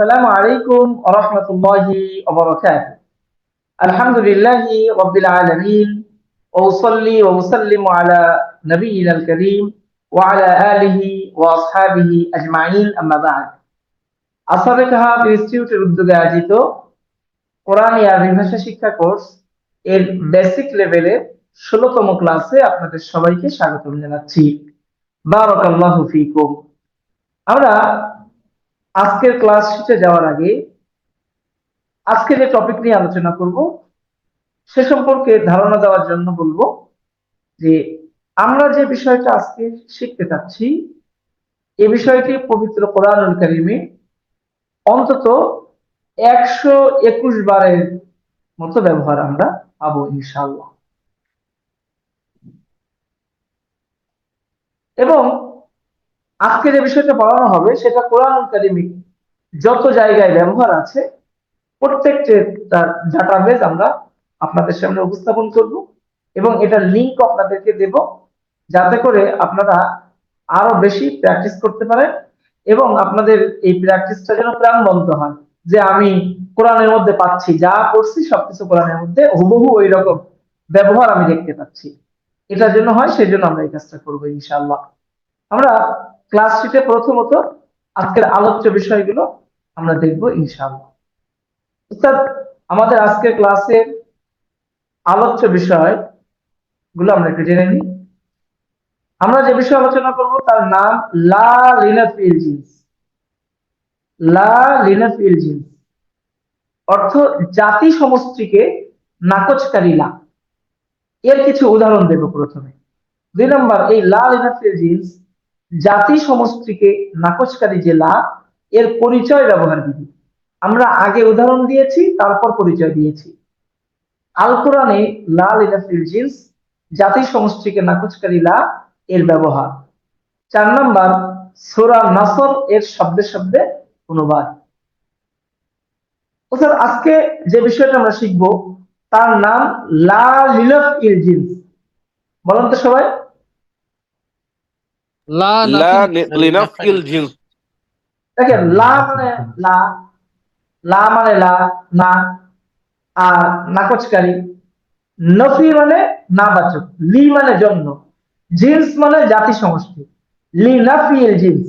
السلام عليكم ورحمة الله وبركاته الحمد لله رب العالمين وأصلي وأسلم على نبينا الكريم وعلى آله وأصحابه أجمعين أما بعد আসাবে কাহাব ইনস্টিটিউটের উদ্যোগে আয়োজিত কোরআন আরবি ভাষা শিক্ষা কোর্স এর বেসিক লেভেলের ষোলতম ক্লাসে আপনাদের সবাইকে স্বাগত জানাচ্ছি বারাকাল্লাহু ফিকুম আমরা আজকের ক্লাস শিটে যাওয়ার আগে আজকে যে টপিক নিয়ে আলোচনা করব, সে সম্পর্কে ধারণা দেওয়ার জন্য বলব যে আমরা যে বিষয়টা আজকে শিখতে চাচ্ছি এই বিষয়টি পবিত্র কোরআনুল কারিমে অন্তত একশো একুশ বারের মতো ব্যবহার আমরা পাবো ইনশাল্লাহ এবং আজকে যে বিষয়টা পড়ানো হবে, সেটা কোরআন কারিমিক যত জায়গায় ব্যবহার আছে, প্রত্যেকটি তার ডাটাবেজ আমরা আপনাদের সামনে উপস্থাপন করব এবং এটার লিঙ্ক আপনাদেরকে দেব যাতে করে আপনারা আরও বেশি প্র্যাকটিস করতে পারেন এবং আপনাদের এই প্র্যাকটিসটা যেন প্রাণবন্ত হয়। যে আমি কোরআনের মধ্যে পাচ্ছি, যা করছি সবকিছু কোরআনের মধ্যে, হুবহু ওই রকম ব্যবহার আমি দেখতে পাচ্ছি। এটা জন্য হয় সেই জন্য আমরা এই কাজটা করব ইনশাআল্লাহ। আমরা ক্লাস শিটে প্রথমত আজকের আলোচ্য বিষয়গুলো আমরা দেখব ইনশাআল্লাহ। আমাদের আজকের ক্লাসের আলোচ্য বিষয়গুলো আমরা একটু জেনে নিই। আমরা যে বিষয় আলোচনা করব তার নাম লা লিনাফিল জিন্স। লা লিনাফিল জিন্স। অর্থ জাতি সমষ্টিকে নাকচকারী লা। এর কিছু উদাহরণ দেব প্রথমে। দুই নম্বর, এই লা লিনাফিল জিন্স জাতি সমষ্টিকে নাকচকারী যে লা এর পরিচয় ব্যবহার বিধি। আমরা আগে উদাহরণ দিয়েছি, তারপর পরিচয় দিয়েছি। আল কোরআনে, লাল ইনাফিল জিন্স জাতি সমষ্টিকে নাকচকারী লা এর ব্যবহার। চার নাম্বার, সোরা নাসর, এর শব্দে শব্দে অনুবাদ। অর্থাৎ আজকে যে বিষয়টা আমরা শিখব, তার নাম লা লিলফ ইল জিন্স। বলেন তো সবাই। লা লা লিনাফিল জিন্স দেখেন লা মানে লা লা মানে লা না আর নাকচকারী। নফি মানে না বাচক লি মানে জন্য। জিন্স মানে জাতি সমষ্টি লি নাফিল জিন্স।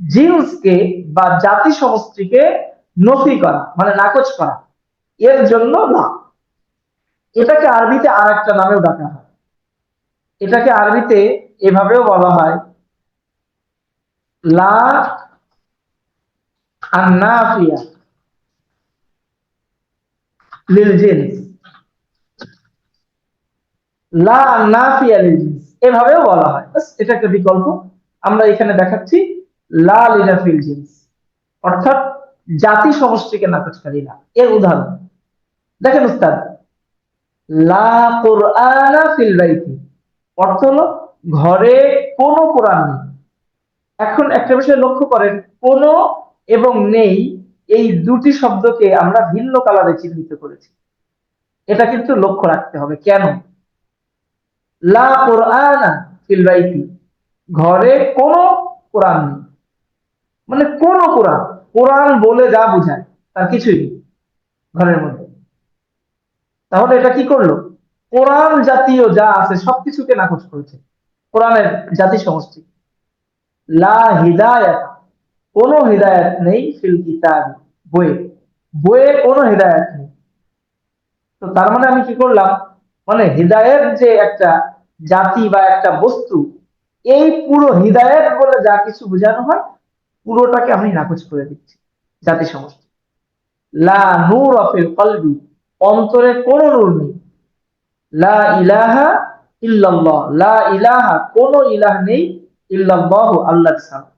জিন্সকে বা জাতি সমষ্টিকে নফি করা মানে নাকচ করা এর জন্য না এটাকে আরবিতে আর একটা নামেও ডাকা হয়। এটাকে আরবিতে এভাবেও বলা হয় লা আন্নাফিয়া লিল জিন্স। লা আন্নাফিয়া লিল জিন্স। এভাবেও বলা হয়। এটা একটা বিকল্প। আমরা এখানে দেখাচ্ছি লা লিনাফিল জিন্স। অর্থাৎ জাতি সমষ্টিকে নাকচকারী না। এর উদাহরণ। দেখেন উস্তাদ, লা কোরআনা ফিল বাইতি। অর্থ হলো ঘরে কোনো কোরআন নেই। এখন একটা বিষয় লক্ষ্য করেন, কোন এবং নেই এই দুটি শব্দকে আমরা ভিন্ন কালারে চিহ্নিত করেছি। এটা কিন্তু লক্ষ্য রাখতে হবে। কেন? লা কোরআনা ঘরে কোনো কোরআন নেই। মানে কোন কোরআন। কোরআন বলে যা বোঝায়, তার কিছুই নেই ঘরের মধ্যে। তাহলে এটা কি করল? কোরআন জাতীয় যা আছে, সবকিছুকে নাকচ করেছে। কোরআনের জাতি সমষ্টি। লা হিদায়াত, কোনো হিদায়াত নেই ফিল কিতাব, বইয়ে। বইয়ে কোনো হিদায়াত নেই। তো তার মানে আমি কি করলাম? মানে হৃদায়ত যে একটা জাতি বা একটা বস্তু, এই পুরো হৃদায়ত বলে যা কিছু বোঝানো হয়, পুরোটাকে আমি নাকচ করে দিচ্ছি জাতি সমষ্টি লা নূর অফিল কলবি, অন্তরে কোনো নূর নেই। লা ইলাহা ইল্লাল্লাহ, লা ইলাহা কোনো ইলাহ নেই ইল্লাল্লাহ আল্লাহ ছাড়া।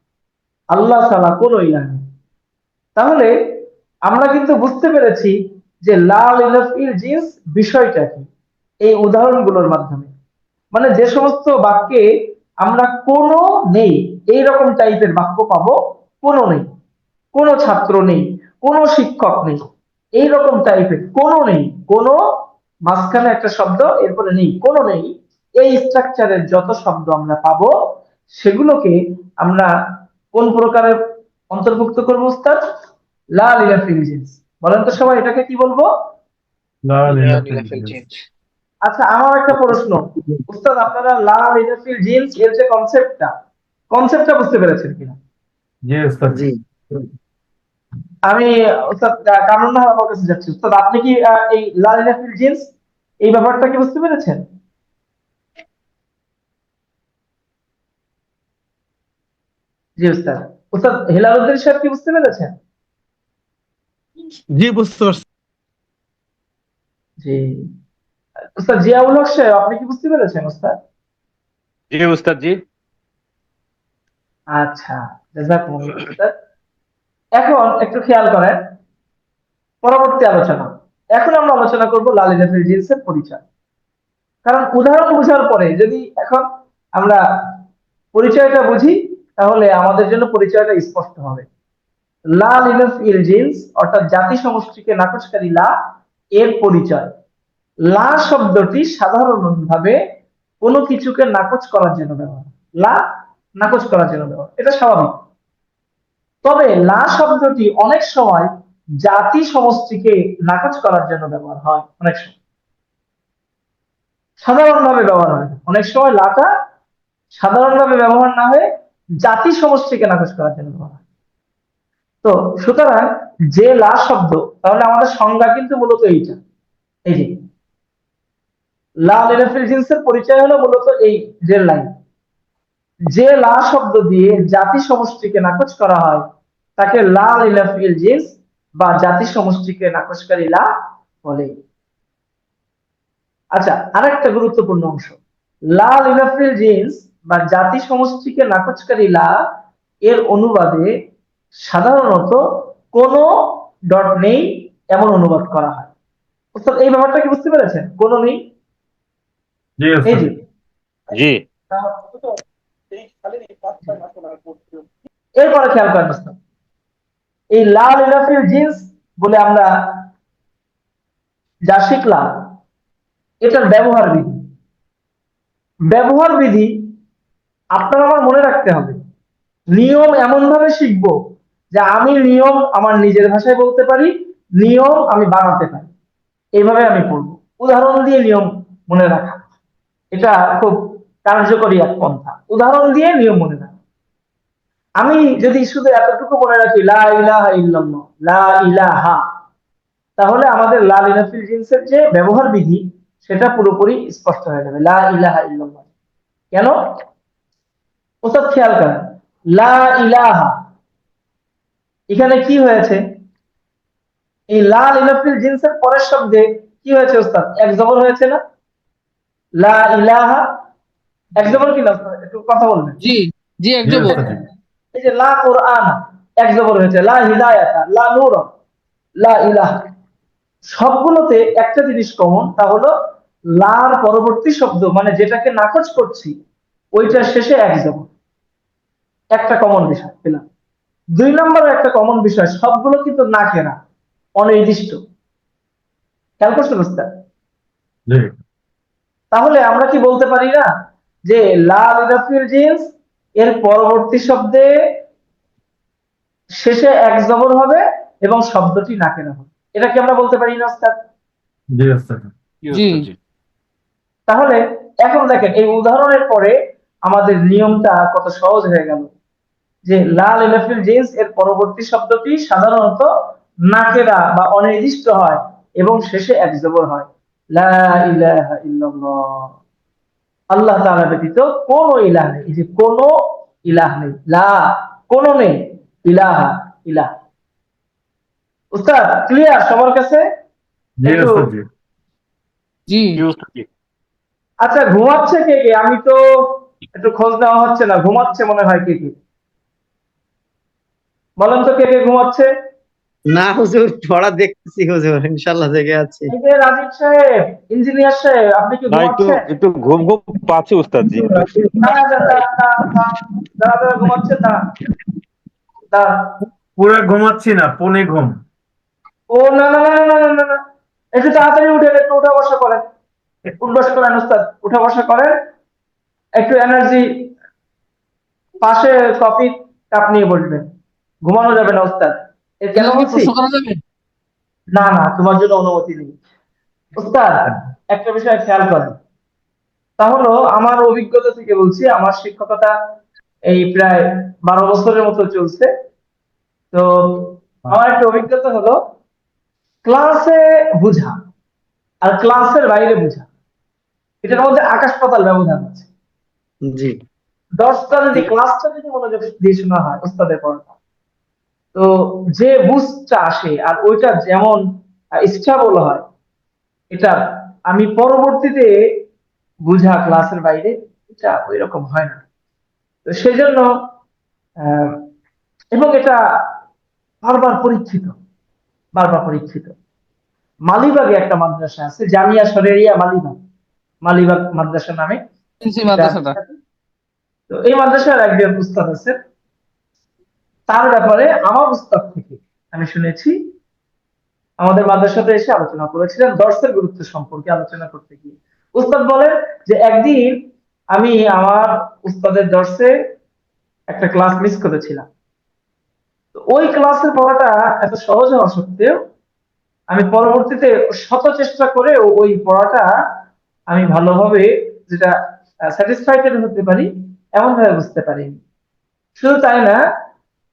আল্লাহ ছাড়া কোনো ইলাহ নেই। তাহলে আমরা কিন্তু বুঝতে পেরেছি যে লাল ইলাফিল জিন্স বিষয়টা কি? এই উদাহরণগুলোর মাধ্যমে। মানে যে সমস্ত বাক্যে আমরা কোনো নেই এই রকম টাইপের বাক্য পাবো, কোনো নেই। কোনো ছাত্র নেই, কোনো শিক্ষক নেই। এই রকম টাইপের কোনো নেই, কোনো মাঝখানে একটা শব্দ, এরপরে নেই, কোনো নেই। এই স্ট্রাকচারের যত শব্দ আমরা পাবো সেগুলোকে আমরা কোন প্রকারে অন্তর্ভুক্ত করব উস্তাদ? লাল ইলাফিল জিন্স। বলেন তো সবাই এটাকে কি বলব? আচ্ছা আমার একটা প্রশ্ন। উস্তাদ আপনারা লাল ইলাফিল জিন্স এর যে কনসেপ্টটা কনসেপ্টটা বুঝতে পেরেছেন কিনা? জি উস্তাদ। জি। আমি উস্তাদ আমার কাছে যাচ্ছি। উস্তাদ আপনি কি এই লাল ইলাফিল জিন্স এই ব্যাপারটা কি বুঝতে পেরেছেন? জি উস্তাদ। হেলালুদ্দিন সাহেব কি বুঝতে পেরেছেন? জি বুঝতে পারছি। জি। উস্তাদ জিয়াউল হক সাহেব আপনি কি বুঝতে পেরেছেন উস্তাদ? জি উস্তাদ জি। আচ্ছা এখন একটু খেয়াল করেন পরবর্তী আলোচনা। এখন আমরা আলোচনা করব লালিদাফিল জিন্সের পরিচয়। কারণ উদাহরণ বোঝার পরে যদি এখন আমরা পরিচয়টা বুঝি তাহলে আমাদের জন্য পরিচয়টা স্পষ্ট হবে। লা লিনাফ ইল জিন্স, অর্থাৎ জাতি সমষ্টিকে নাকচকারী লা, এর পরিচয়। লা শব্দটি সাধারণভাবে কোনো কিছুকে নাকচ করার জন্য ব্যবহার লা নাকচ করার জন্য ব্যবহার এটা স্বাভাবিক। তবে লা শব্দটি অনেক সময় জাতি সমষ্টিকে নাকচ করার জন্য ব্যবহার হয়, অনেক সময়। সাধারণভাবে ব্যবহার হয়। অনেক সময় লাটা সাধারণভাবে ব্যবহার না হয়ে জাতি সমষ্টিকে নাকচ করার জন্য হয়। তো সুতরাং যে লা শব্দ, তাহলে আমাদের সংজ্ঞা কিন্তু মূলত এইটা। এই যে, লা লিনাফিল জিন্সের পরিচয় হলো মূলত এই যে লাইন যে লা শব্দ দিয়ে জাতি সমষ্টিকে নাকচ করা হয়, তাকে লা লিনাফিল জিন্স বা জাতি সমষ্টিকে নাকচকারী লা বলে। আচ্ছা আরেকটা গুরুত্বপূর্ণ অংশ। লাল লিনাফিল জিন্স বা জাতি সমষ্টিকে নাকচকারী লা এর অনুবাদে সাধারণত কোনো ডট নেই এমন অনুবাদ করা হয়। অর্থাৎ এই ব্যাপারটা কি বুঝতে পেরেছেন? কোনো নেই? এই উস্তাদ জি। এরপরে খেয়াল করেন। এই লাল ইলাফিল জিন্স বলে আমরা যা শিখলাম এটার ব্যবহার বিধি ব্যবহার বিধি আপনার আমার মনে রাখতে হবে। নিয়ম এমন ভাবে শিখব যে আমি নিয়ম আমার নিজের ভাষায় বলতে পারি, নিয়ম আমি বানাতে পারি। এইভাবে আমি পড়ব। উদাহরণ দিয়ে নিয়ম মনে রাখা। এটা খুব কার্যকরী এক পন্থা। উদাহরণ দিয়ে নিয়ম মনে রাখা। আমি যদি শুধু এতটুকু মনে রাখি ইলাহা তাহলে আমাদের লা লিনাফিল জিন্সের যে ব্যবহার বিধি, সেটা পুরোপুরি স্পষ্ট হয়ে যাবে। লা ইলাহা ইল্লাল্লাহ। কেন? ওসব খেয়াল করেন লা ইলাহা। এখানে কি হয়েছে? এই লা লিনাফিল জিন্সের পরের শব্দে কি হয়েছে ওস্তাদ? এক জবর হয়েছে না? লা ইলাহা। এক জবর কি না একটু কথা বলবেন? জি জি এক জবর। এই যে লা কোরআন এক জবর হয়েছে। লা হিদায়াতা লা নূর লা ইলাহা। সবগুলোতে একটা জিনিস কমন তা হলো লার পরবর্তী শব্দ মানে যেটাকে নাকচ করছি ওইটার শেষে এক জবর। একটা কমন বিষয় পেলাম। দুই নম্বর একটা কমন বিষয় সবগুলো কিন্তু না কেনা অনির্দিষ্ট। খেয়াল করছেন ওস্তাদ? তাহলে আমরা কি বলতে পারি না যে লাল ইরাফিল জিন্স এর পরবর্তী শব্দে শেষে এক জবর হবে এবং শব্দটি না কেনা হবে। এটা কি আমরা বলতে পারি না ওস্তাদ? উস্তাদ তাহলে এখন দেখেন এই উদাহরণের পরে আমাদের নিয়মটা কত সহজ হয়ে গেল। যে লাল ইলাফিল জিন্স এর পরবর্তী শব্দটি সাধারণত নাকেরা বা অনির্দিষ্ট হয় এবং শেষে এক জবর হয়। লা ইলাহা ইল্লাল্লাহ। আল্লাহ তাআলা ব্যতীত কোন ইলাহ নেই। যে কোন ইলাহ নেই। লা কোন নেই। ইলাহা ইলাহ। উস্তাদ ক্লিয়ার সবার কাছে? জি। আচ্ছা ঘুমাচ্ছে কে কে? আমি তো একটু খোঁজ নেওয়া হচ্ছে না। ঘুমাচ্ছে মনে হয় কে কে? বলেন তো কে কে ঘুমাচ্ছে না হুজুর পড়া দেখতেছি হুজুর ইনশাল্লাহ জেগে আছি এই যে রাজীব সাহেব ইঞ্জিনিয়ার সাহেব আপনি কি না একটু একটু ঘুম ঘুম পাচ্ছে উস্তাদ জি দাঁড়া, দাঁড়া, দাঁড়া, দাঁড়া, দাঁড়া, ঘুমাচ্ছেন দাঁড়া দাঁড়া। পুরো ঘুমাচ্ছি না পনে ঘুম ও না না না না না না না একটু তাড়াতাড়ি উঠেন একটু উঠা বসা করেন উঠবাস করেন উস্তাদ উঠা বসা করেন একটু এনার্জি পাশে কফি কাপ নিয়ে বসবেন ঘুমানো যাবে না উস্তাদ কেন বলছি? প্রশ্ন করা যাবে? না না তোমার জন্য অনুমতি নেই। উস্তাদ একটা বিষয় খেয়াল করেন। তা হলো আমার অভিজ্ঞতা থেকে বলছি আমার শিক্ষকতা এই প্রায় বারো বছরের মতো চলছে। তো আমার একটা অভিজ্ঞতা হলো ক্লাসে বুঝা আর ক্লাসের বাইরে বুঝা। এটার মধ্যে আকাশ পাতাল ব্যবধান আছে। জি। দশটা যদি ক্লাসটা যদি মনোযোগ দিয়ে শোনা হয় ওস্তাদের পড়াটা। তো যে বুঝটা আসে আর ওইটা যেমন স্টেবল হয় এটা আমি পরবর্তীতে বুঝা ক্লাসের বাইরে এটা ওই রকম হয় না। তো সেই জন্য এবং এটা বারবার পরীক্ষিত বারবার পরীক্ষিত। মালিবাগে একটা মাদ্রাসা আছে জামিয়া শরেরিয়া মালিবাগ মালিবাগ মাদ্রাসা নামে। তো এই মাদ্রাসার একজন উস্তাদ আছেন তার ব্যাপারে আমার উস্তাদ থেকে আমি শুনেছি। আমাদের মাদ্রাসাতে এসে আলোচনা করেছিলেন দর্শের গুরুত্ব সম্পর্কে আলোচনা করতে গিয়ে। উস্তাদ বলেন যে, একদিন আমি আমার উস্তাদের দর্শে একটা ক্লাস মিস করেছিলাম। ওই ক্লাসের পড়াটা এত সহজ হওয়া সত্ত্বেও আমি পরবর্তীতে শত চেষ্টা করে ওই পড়াটা আমি ভালোভাবে যেটা স্যাটিসফাইড হতে পারি এমন ভাবে বুঝতে পারিনি। শুধু তাই না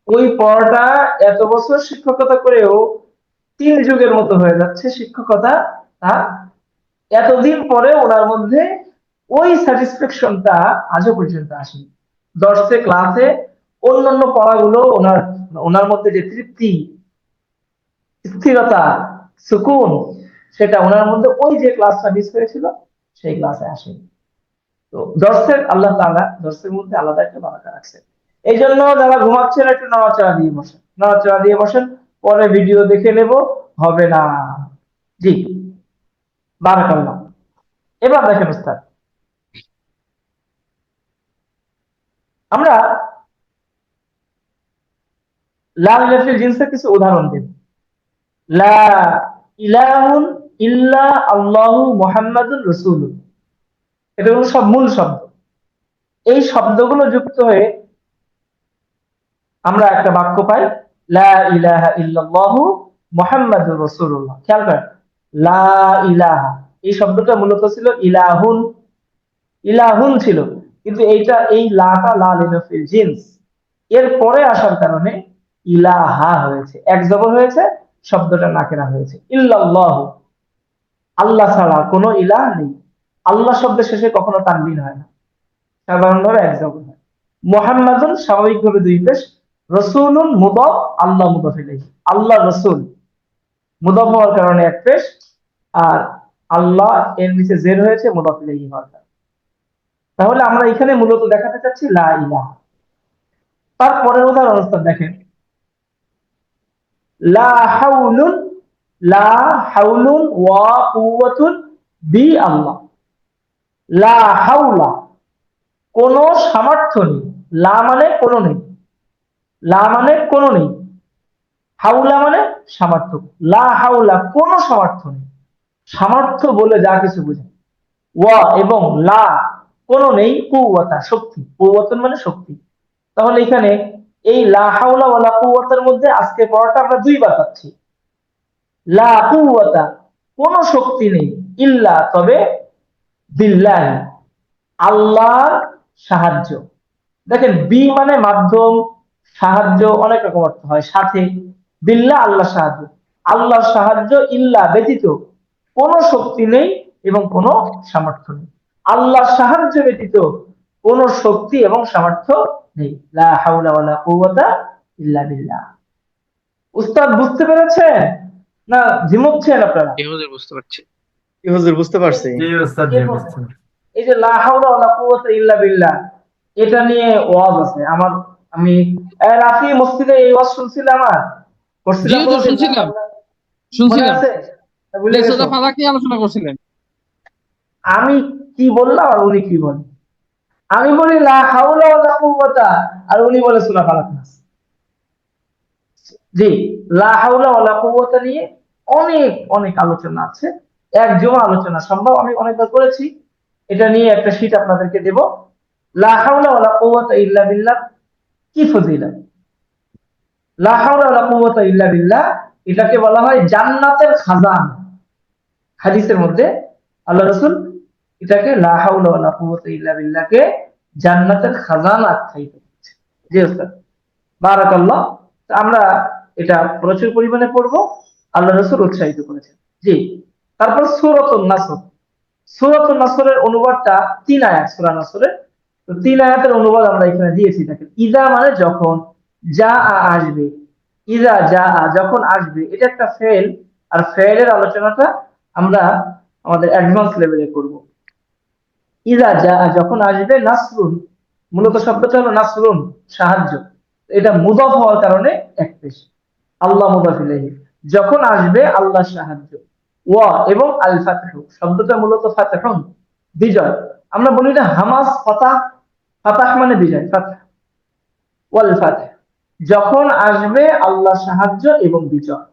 ওই পড়াটা এত বছর শিক্ষকতা করেও তিন যুগের মতো হয়ে যাচ্ছে শিক্ষকতা আর এতদিন পরে ওনার মধ্যে ওই স্যাটিসফ্যাকশনটা আজও পর্যন্ত আসেনি। দর্শে ক্লাসে অন্যান্য পড়াগুলো ওনার ওনার মধ্যে যে তৃপ্তি স্থিরতা সুকুন, সেটা ওনার মধ্যে ওই যে ক্লাসটা মিস হয়েছিল, সেই ক্লাসে আসেনি। তো দর্শের আল্লাহ তাআলা দর্শের মধ্যে আলাদা একটা বারাকা রাখছে এই জন্য যারা ঘুমাচ্ছেন একটু নাড়াচাড়া দিয়ে বসেন। নাড়াচাড়া দিয়ে বসেন, পরে ভিডিও দেখে নেব, হবে না। জি। বারাকাল্লাহ। এবার দেখেন উস্তাদ। আমরা লাল ইলাফিল জিন্সের কিছু উদাহরণ দেব। লা ইল্লা আল্লাহু মুহাম্মাদুর রাসূলুল্লাহ। এটা হলো সব মূল শব্দ। এই শব্দগুলো যুক্ত হয়ে আমরা একটা বাক্য পাই, লা ইলাহা মুহাম্মাদুর রাসূলুল্লাহ। খেয়াল করেন, লা ইলাহা, এই শব্দটা মূলত ছিল ইলাহুন ইলাহুন ছিল। কিন্তু এইটা, এই লাটা জিন্স। এর পরে আসার কারণে ইলাহা হয়েছে। এক জবর হয়েছে, শব্দটা নাকেরা হয়েছে। ইল্লাল্লাহ, আল্লাহ ছাড়া কোনো ইলাহ নেই। আল্লাহ শব্দের শেষে কখনো তানবিন হয় না। সাধারণভাবে এক জবর হয়। মোহাম্মদুন স্বাভাবিকভাবে দুই পেশ রসুলুন মুদফ, আল্লাহ মুদফ ইলাইহি। আল্লাহ রসুল। মুদফ হওয়ার কারণে এক পেশ, আর আল্লাহ এর নিচে জের হয়েছে মুদফ হওয়ার কারণে। তাহলে আমরা এখানে মূলত দেখাতে চাচ্ছি লা ইলাহা। তারপরের উদাহরণ উস্তাদ দেখেন। লা হাউলুন লা হাউলুন ওয়া কুওয়াতুন বি আল্লাহ। লা হাউলা, কোন সামর্থ্য নেই। লা মানে কোনো নেই। লা মানে কোনো নেই। হাউলা মানে সামর্থ্য। লা হাউলা কোনো সামর্থ্য নেই। সামর্থ্য বলে যা কিছু বোঝায়। ওয়া এবং লা কোনো নেই, কুওয়াতা, শক্তি। কুওয়াতুন মানে শক্তি। তাহলে এখানে এই লা হাওলা ওয়ালা কুওয়াতার মধ্যে আজকে পড়াটা আমরা দুইবার পাচ্ছি। লা কুওয়াতা কোনো শক্তি নেই, ইল্লা তবে বিল্লাহ আল্লাহর সাহায্য। দেখেন, বি মানে মাধ্যম সাহায্য অনেক রকম অর্থ হয়। সাথে বিল্লাহ আল্লাহ সাহায্য। আল্লাহর সাহায্য ইল্লা ব্যতীত কোনো শক্তি নেই এবং কোনো সামর্থ্য নেই। আল্লাহর সাহায্য ব্যতীত কোনো শক্তি এবং সামর্থ্য নেই। লা হাওলা ওয়ালা কুওয়াতা ইল্লা বিল্লাহ। উস্তাদ বুঝতে পেরেছেন? না ঝিমুচ্ছেন আপনারা? বুঝতে পারছি। কি হুজুর বুঝতে পারছি। জি ওস্তাদ জি এই যে লা হাওলা ওয়ালা কুওয়াতা ইল্লা বিল্লাহ এটা নিয়ে ওয়াজ আছে। আমার আমি রাফি মসজিদে এই ওয়াজ করছিলাম? শুনছিলাম। মনে শুনছিলাম। আলোচনা করছিলেন? আমি কি বললাম আর উনি কি বলেন আমি বলি লা হাওলা ওয়ালা কুওয়াতা। আর উনি বলে সূরা ফালাক নাস। জি লা হাওলা ওয়ালা কুওয়াতা নিয়ে অনেক অনেক আলোচনা আছে। এক জমা আলোচনা সম্ভব। আমি অনেকবার করেছি। এটা নিয়ে একটা শীট আপনাদেরকে দেব। লা হাওলা ওয়ালা কুওয়াতা ইল্লা বিল্লাহ। কি ফজিলত? এটাকে বলা হয় জান্নাতের খাজান। হাদিসের মধ্যে আল্লাহ রাসূল এটাকে জান্নাতের খাজান আখ্যায়িত করেছে। জি ওস্তাদ আমরা এটা প্রচুর পরিমাণে পড়ব। আল্লাহ রসুল উৎসাহিত করেছেন। জি, তারপর সূরাতুন নাসর। সুরত নাসরের অনুবাদটা তিন আয়াত, সূরা নাসরের তো তিন আয়াতের অনুবাদ আমরা এখানে দিয়েছি, দেখেন, ইদা মানে যখন যা আসবে, ইদা যা যখন আসবে, এটা একটা ফেল, আর ফেলের আলোচনাটা আমরা আমাদের অ্যাডভান্স লেভেলে করব। ইদা যা যখন আসবে, নাসরুন, মূলত শব্দটা হলো নাসরুন, সাহায্য। এটা মুদাফ হওয়ার কারণে এক পেশ। আল্লাহ মুদাফ ইলাইহি। যখন আসবে, আল্লাহ সাহায্য। ওয়া এবং আল ফাতহু শব্দটা মূলত ফাতহুন, বিজয়। আমরা বলি না হামাস ফাতাহ ফাতাহ মানে বিজয় ওয়াল ফাতহ। যখন আসবে আল্লাহ সাহায্য এবং বিজয়।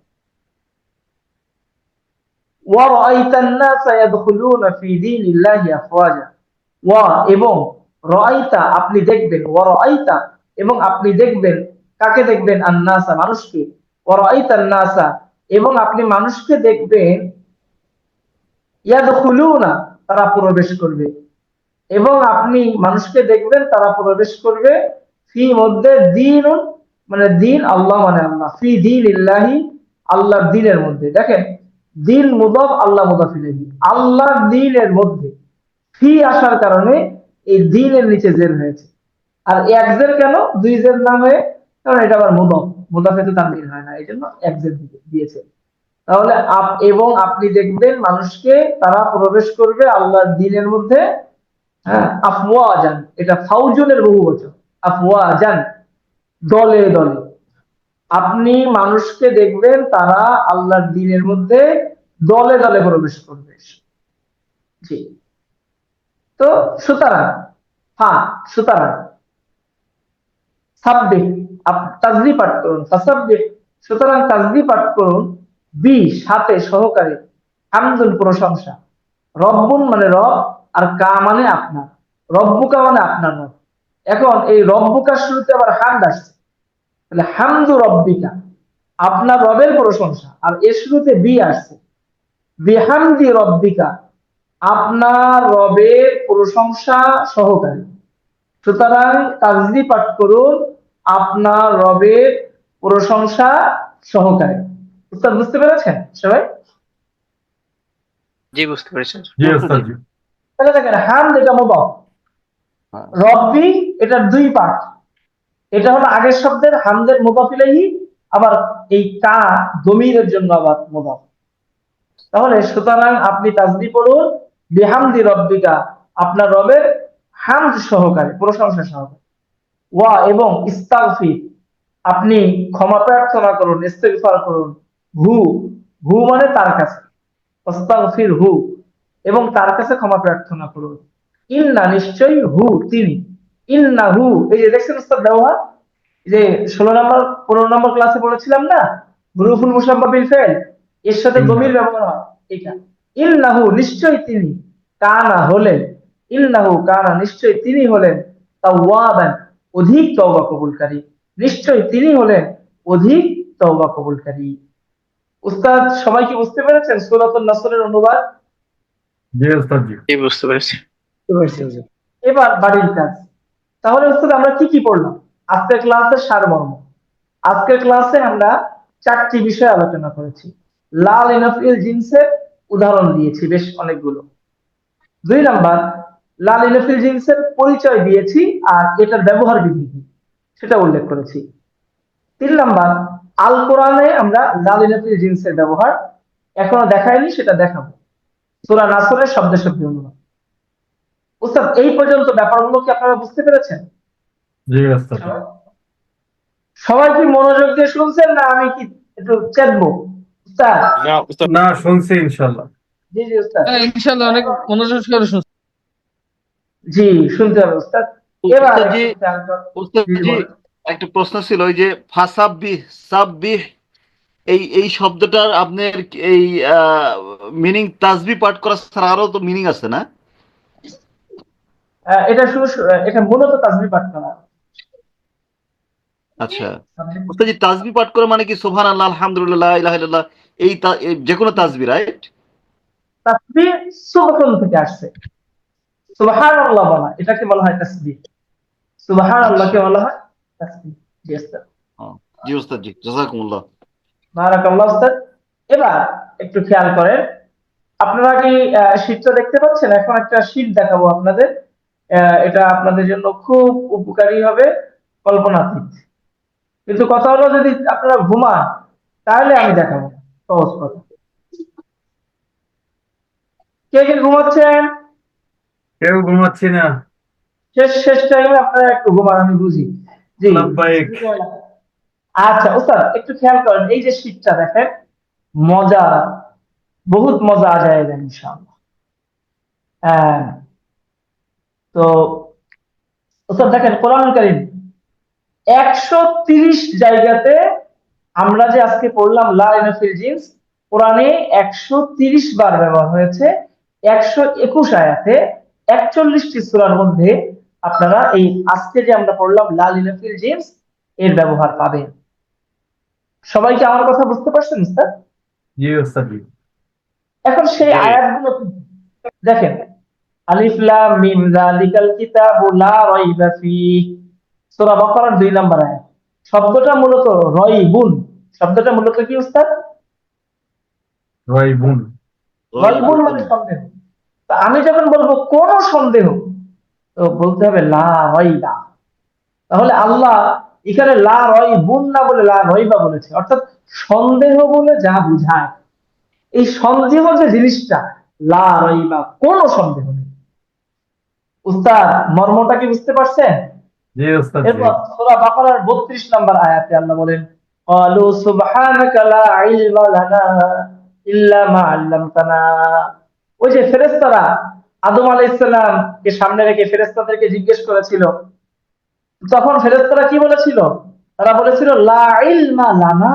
এবং আপনি দেখবেন এবং আপনি দেখবেন, কাকে দেখবেন? আন্নাসা, মানুষকে। এবং আপনি মানুষকে দেখবেন, ইয়াদখুলুনা, তারা প্রবেশ করবে। এবং আপনি মানুষকে দেখবেন, তারা প্রবেশ করবে ফি মধ্যে দিন মানে দিন আল্লাহ মানে আল্লাহ, ফি দিন ইল্লাহি আল্লাহর দিনের মধ্যে। দেখেন, দিন মুদাফ, আল্লাহ মুদাফ ইলাইহি। আল্লাহর দিনের মধ্যে। ফি আসার কারণে এই দিনের নিচে জের হয়েছে। আর এক জের কেন? দুই জের না হয়ে, কারণ এটা আবার মুদাফ। মুদাফে তো তানবির হয় না এই জন্য এক জের দিয়ে- দিয়েছে। তাহলে এবং আপনি দেখবেন মানুষকে তারা প্রবেশ করবে আল্লাহর দিনের মধ্যে হ্যাঁ। আফওয়াজান, এটা ফাউজনের বহু বচন আফওয়াজান, দলে দলে। আপনি মানুষকে দেখবেন, তারা আল্লাহর দিনের মধ্যে দলে দলে প্রবেশ করবে। জি। তো সুতরাং হ্যাঁ সুতরাং, সাব্বিহ তাজদি পাঠ করুন ফাসাব্বিহ সুতরাং তাজবি পাঠ করুন, বি, সাথে সহকারে, হামদুল প্রশংসা। রব্বুন মানে রব আর কা মানে আপনার রব্বুকা মানে আপনার রব এখন এই রব্বুকার শুরুতে আবার হামদ আসছে। তাহলে হামদু রব্বিকা আপনার রবের প্রশংসা আর এর শুরুতে বি আসছে। বিহামদি রব্বিকা আপনার রবের প্রশংসা সহকারে। সুতরাং তাজদি পাঠ করুন আপনার রবের প্রশংসা সহকারে। বুঝতে পেরেছেন সবাই? জি বুঝতে পেরেছি। জি ওস্তাদ জি তাহলে দেখেন হামদ এটা মুদাফ রব্বি এটার দুই পার্ট এটা হলো আগের শব্দের, হামদের মুদাফ ইলাইহি, আবার এই কা দমিরের জন্য আবার মুদাফ। তাহলে সুতরাং আপনি তাজদি পড়ুন, বিহামদি রব্বিকা, আপনার রবের হামদ সহকারে, প্রশংসা সহকারে। ওয়া এবং ইস্তাগফির, আপনি ক্ষমা প্রার্থনা করুন, ইস্তেগফার করুন, হু হু মানে তার কাছে। ইস্তাগফির হু। এবং তার কাছে ক্ষমা প্রার্থনা করুন। ইন্না নিশ্চয়ই হু তিনি। ইন্না হু এই যে দেখছেন উস্তাদ ব্যবহার যে ষোলো নম্বর পনেরো নম্বর ক্লাসে পড়েছিলাম না? হুরুফুল মুসাম্মা বিল ফেল এর সাথে গভীর ব্যবহার হয়। এটা ইন্নাহু নিশ্চয়ই তিনি। কানা হলেন। ইন্নাহু কানা নিশ্চয়ই তিনি হলেন তাওয়াবান অধিক তওবা কবুলকারী। নিশ্চয়ই তিনি হলেন অধিক তওবা কবুলকারী। উস্তাদ সবাই কি বুঝতে পেরেছেন সূরাতুন নাসরের অনুবাদ? জি ওস্তাদ জি জি বুঝতে পেরেছি। এবার বাড়ির কাজ। তাহলে উস্তাদ আমরা কি কি পড়লাম? আজকের ক্লাসের সারমর্ম। আজকের ক্লাসে আমরা চারটি বিষয় আলোচনা করেছি। লাল ইনফিল জিন্সের উদাহরণ দিয়েছি বেশ অনেকগুলো। দুই নাম্বার লাল ইনফিল জিন্সের পরিচয় দিয়েছি আর এটার ব্যবহার বিধি কি, সেটা উল্লেখ করেছি। তিন নাম্বার আল কোরআনে আমরা লাল ইনফিল জিন্সের ব্যবহার এখনও দেখায়নি সেটা দেখাবো। সূরা নাসরের শব্দে শব্দে অনুবাদ। উস্তাদ এই পর্যন্ত ব্যাপারগুলো কি আপনারা বুঝতে পেরেছেন? জি সবাই কি মনোযোগ দিয়ে শুনছেন না আমি কি একটু চেতবো? উস্তাদ? না শুনছি ইনশাল্লাহ জি জি উস্তাদ। হ্যাঁ, ইনশাল্লাহ অনেক মনোযোগ করে শুনছি। জি শুনতে হবে উস্তাদ। এবার। একটা প্রশ্ন ছিল ওই যে ফাসাব্বি সাব্বি এই এই শব্দটার আপনার এই মিনিং তাসবি পাঠ করা ছাড়া আরও তো মিনিং আছে না? এটা শুধু এটা মূলত তাজবি পাঠ করা। আচ্ছা। পাঠ করে মানে কি সুবহানাল্লাহ আলহামদুলিল্লাহ ইলাহা ইল্লাল্লাহ এই যে কোনো তাজবি রাইট? সুবহান থেকে আসছে। সুবহানাল্লাহ বলা এটাকে বলা হয় সুবহানাল্লাহকে বলা হয় জি উস্তাদ জি উস্তাদ জি জাযাকুমুল্লাহ এবার একটু খেয়াল করেন আপনারা কি শীটটা দেখতে পাচ্ছেন? এখন একটা শীট দেখাবো আপনাদের। এটা আপনাদের জন্য খুব উপকারী হবে কল্পনাতীত। কিন্তু কথা হলো যদি আপনারা ঘুমান তাহলে আমি দেখাবো সহজ কথা। কে কে ঘুমাচ্ছেন? কেউ ঘুমাচ্ছি না। শেষ শেষ টাইমে আপনারা একটু ঘুমান আমি বুঝি। জি। আচ্ছা ওস্তাদ, একটু খেয়াল করেন, এই যে শীটটা দেখেন, মজা, বহুত মজা আ যায়গা ইনশাআল্লাহ। হ্যাঁ। তো, ওস্তাদ, দেখেন, কোরআন কারীম একশো তিরিশ জায়গাতে আমরা যে আজকে পড়লাম, লা ইনাফিল জিন্স, কোরআনে একশো তিরিশ বার ব্যবহার হয়েছে, একশো একুশ আয়াতে একচল্লিশটি সূরার মধ্যে আপনারা এই আজকে যে আমরা পড়লাম লাল ইনাফিল জিন্স, এর ব্যবহার পাবেন। সবাই কি আমার কথা বুঝতে পারছেন স্যার জি ওস্তাদ এখন সেই। আয়াতগুলো দেখেন আলিফ লাম মিম যালিকাল কিতাবু লা রাইবা ফি। সূরা বাকারার দুই নম্বর আয়াত। শব্দটা মূলত রয়বুন। শব্দটা মূলত কি উস্তাদ রয়বুন। মানে সন্দেহ। আমি যখন বলব কোন সন্দেহ তো বলতে হবে লা রাইবা। তাহলে আল্লাহ এখানে লা রয়বুন না বলে লা রাইবা বলেছে অর্থাৎ সন্দেহ বলে যা বুঝায়। এই সন্দেহ যে জিনিসটা লা রাইবা কোনো সন্দেহ নেই। উস্তাদ মর্মটা কি বুঝতে পারছেন? জি ওস্তাদ জি। এরপর সূরা বাকারার 32 নম্বর আয়াতে আল্লাহ বলেন ক্বালু সুবহানাকা লা ইলমা লানা ইল্লা মা 'আল্লামতানা। ওই যে ফেরেশতারা আদম আলাইহিস সালাম কে সামনে রেখে ফেরেশতাদেরকে জিজ্ঞেস করেছিল তখন ফেরেশতারা কি বলেছিল? তারা বলেছিল, লা ইলমা লানা।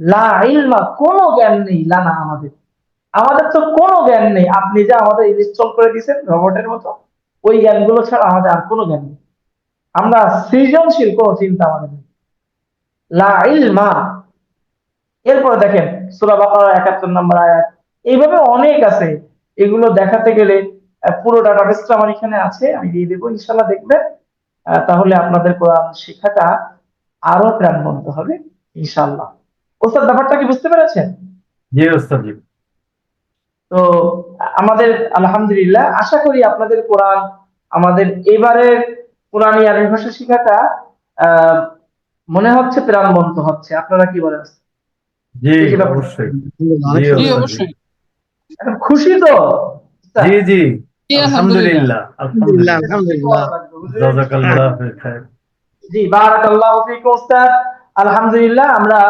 লা ইলমা, কোনো জ্ঞান নেই লানা আমাদের। আমাদের তো কোনো জ্ঞান নেই। আপনি যে আমাদের ইনস্টল করে দিয়েছেন রবটের মতো, ওই জ্ঞানগুলো ছাড়া আমাদের আর কোনো জ্ঞান নেই। আমরা সৃজনশীল, কোন চিন্তা আমাদের নেই। লা ইলমা। এরপরে দেখেন, সূরা বাকারা 71 নম্বর আয়াত। এইভাবে অনেক আছে। এগুলো দেখাতে গেলে পুরো ডাটাবেসটা আমার এখানে আছে, আমি দিয়ে দেবো ইনশাল্লাহ দেখবেন। তাহলে আপনাদের কোরআন শেখাটা আরও প্রাণবন্ত হবে ইনশাআল্লাহ। ওস্তাদ ব্যাপারটা কি বুঝতে পেরেছেন? জি ওস্তাদ তো আমাদের আলহামদুলিল্লাহ আশা করি আপনাদের কোরআন আমাদের এবারের কোরআনী আরবি ভাষা শেখাটা আহ, মনে হচ্ছে প্রাণবন্ত হচ্ছে। আপনারা কি বলেন? খুশি তো? জি জি, আলহামদুলিল্লাহ। আলহামদুলিল্লাহ আলহামদুলিল্লাহ। জাযাকাল্লাহ জি বারাকাল্লাহু আলহামদুলিল্লাহ আমরা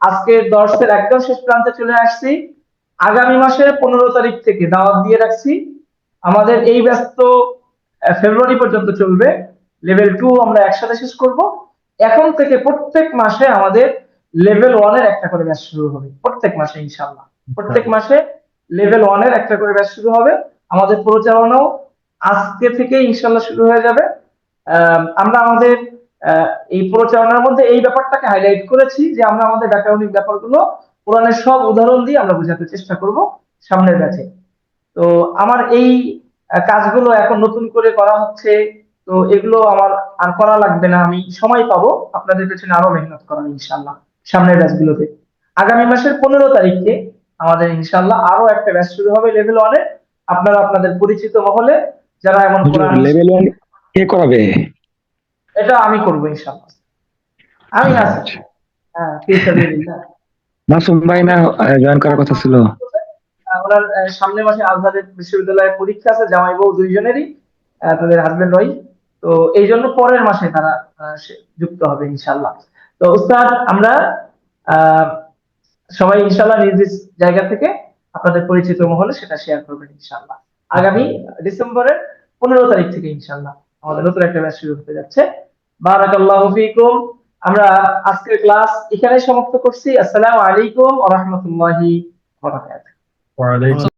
আজকের দর্শের একদম শেষ প্রান্তে চলে আসছি। আগামী মাসের পনেরো তারিখ থেকে দাওয়াত দিয়ে রাখছি। আমাদের এই ব্যস্ত আহ, ফেব্রুয়ারি পর্যন্ত চলবে। লেভেল টু আমরা একসাথে শেষ করব। এখন থেকে প্রত্যেক মাসে আমাদের লেভেল ওয়ানের একটা করে ব্যাচ শুরু হবে। প্রত্যেক মাসে ইনশাল্লাহ প্রত্যেক মাসে লেভেল ওয়ানের একটা করে ব্যাচ শুরু হবে। আমাদের প্রচারণাও আজকে থেকে ইনশাল্লাহ শুরু হয়ে যাবে। আমরা আমাদের এই প্রচারণার মধ্যে এই ব্যাপারটাকে হাইলাইট করেছি যে আমরা আমাদের ব্যাকরণিক ব্যাপারগুলো কোরআনের সব উদাহরণ দিয়ে আমরা বোঝাতে চেষ্টা করব সামনের ব্যাচে। তো আমার এই কাজগুলো এখন নতুন করে করা হচ্ছে। তো এগুলো আমার আর করা লাগবে না, আমি সময় পাবো। আপনাদের পেছনে আরও মেহনত করার ইনশাল্লাহ সামনের ব্যাচগুলোতে। আগামী মাসের পনেরো তারিখে আমাদের ইনশাল্লাহ আরও একটা ব্যাচ শুরু হবে লেভেল ওয়ানে আপনারা আপনাদের পরিচিত মহলে যারা এমন লেভেল কে করাবে? এটা আমি করব ইনশাল্লাহ আমি আছি হ্যাঁ মাসুম ভাই না জয়েন করার কথা ছিল? ওনার আহ, সামনের মাসে আজহারের বিশ্ববিদ্যালয়ের পরীক্ষা আছে জামাই বউ দুইজনেরই তাদের হাজবেন্ড ওয়াইফ তো এই জন্য পরের মাসে তারা যুক্ত হবে ইনশাল্লাহ তো উস্তাদ আমরা সবাই ইনশাল্লাহ নিজ জায়গা থেকে আপনাদের পরিচিত মহলে সেটা শেয়ার করবেন ইনশাল্লাহ আগামী ডিসেম্বরের পনেরো তারিখ থেকে ইনশাল্লাহ আমাদের নতুন একটা ব্যাচ শুরু হতে যাচ্ছে। বারাকাল্লাহু ফিকুম। আমরা আজকের ক্লাস এখানে সমাপ্ত করছি। আসসালামু আলাইকুম ওয়া ওয়া বারাকাতুহু।